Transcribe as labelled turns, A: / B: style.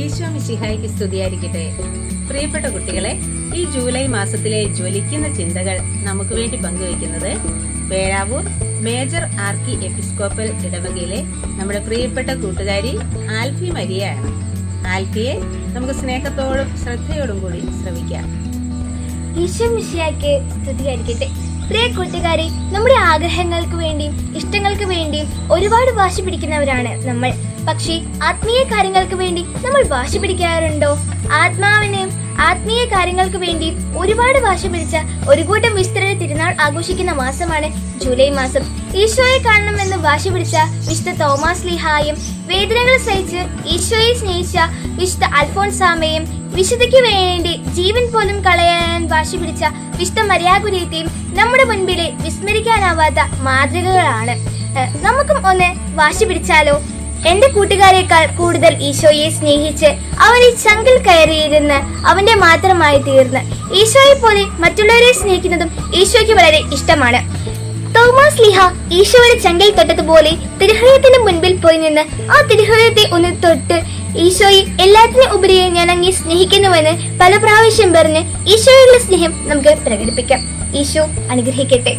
A: ഈശോ മിശിഹായ്ക്ക് സ്തുതിയായിരിക്കട്ടെ. പ്രിയപ്പെട്ട കുട്ടികളെ ഈ ജൂലൈ മാസത്തിലെ ജ്വലിക്കുന്ന ചിന്തകൾ നമുക്ക് വേണ്ടി പങ്കുവയ്ക്കുന്നത് പേരാവൂർ മേജർ ആർക്കി എപ്പിസ്കോപ്പൽ ഇടവകയിലെ നമ്മുടെ പ്രിയപ്പെട്ട കൂട്ടുകാരി ആൽഫി മരിയാണ് ആൽഫിയെ നമുക്ക് സ്നേഹത്തോടും ശ്രദ്ധയോടും കൂടി ശ്രമിക്കാം
B: ഈശോ മിശിയാക്ക് സ്തുതിയായിരിക്കട്ടെ. പ്രിയ കൂട്ടുകാരെ നമ്മുടെ ആഗ്രഹങ്ങൾക്ക് വേണ്ടിയും ഇഷ്ടങ്ങൾക്ക് വേണ്ടിയും ഒരുപാട് വാശി പിടിക്കുന്നവരാണ് നമ്മൾ. പക്ഷേ ആത്മീയ കാര്യങ്ങൾക്ക് വേണ്ടി നമ്മൾ വാശി പിടിക്കാറുണ്ടോ? ആത്മാവിനെയും ആത്മീയ കാര്യങ്ങൾക്ക് വേണ്ടി ഒരുപാട് വാശി പിടിച്ച ഒരു കൂട്ടം വിശുദ്ധരുടെ തിരുനാൾ ആഘോഷിക്കുന്ന മാസമാണ് ജൂലൈ മാസം. ഈശോയെ കാണണമെന്ന് വാശി പിടിച്ച വിശുദ്ധ തോമസ് ലിഹായും വേദനകൾ സഹിച്ച് ഈശോയെ സ്നേഹിച്ച വിശുദ്ധ അൽഫോൺസാമയും വിശുദ്ധയ്ക്ക് വേണ്ടി ജീവൻ പോലും കളയാൻ വാശി പിടിച്ച വിശുദ്ധ മര്യാകുര്യത്തെയും നമ്മുടെ മുൻപിലെ വിസ്മരിക്കാനാവാത്ത മാതൃകകളാണ്. നമുക്കും ഒന്ന് വാശി പിടിച്ചാലോ? എന്റെ കൂട്ടുകാരെക്കാൾ കൂടുതൽ ഈശോയെ സ്നേഹിച്ച് അവനെ ചങ്കിൽ കയറിയിരുന്ന് അവന്റെ മാത്രമായി തീർന്ന്. ഈശോയെ പോലെ മറ്റുള്ളവരെ സ്നേഹിക്കുന്നതും ഈശോയ്ക്ക് വളരെ ഇഷ്ടമാണ്. തോമസ് ലിഹ ഈശോയുടെ ചങ്കിൽ തൊട്ടതുപോലെ തിരുഹൃദയത്തിന് മുൻപിൽ പോയി നിന്ന് ആ തിരുഹൃദയത്തെ ഒന്ന് തൊട്ട് ഈശോയെ എല്ലാത്തിനും ഉപരിയെ ഞാൻ അങ്ങേ സ്നേഹിക്കുന്നുവെന്ന് പല പ്രാവശ്യം പറഞ്ഞ് ഈശോയുള്ള സ്നേഹം നമുക്ക് പ്രകടിപ്പിക്കാം. ഈശോ അനുഗ്രഹിക്കട്ടെ.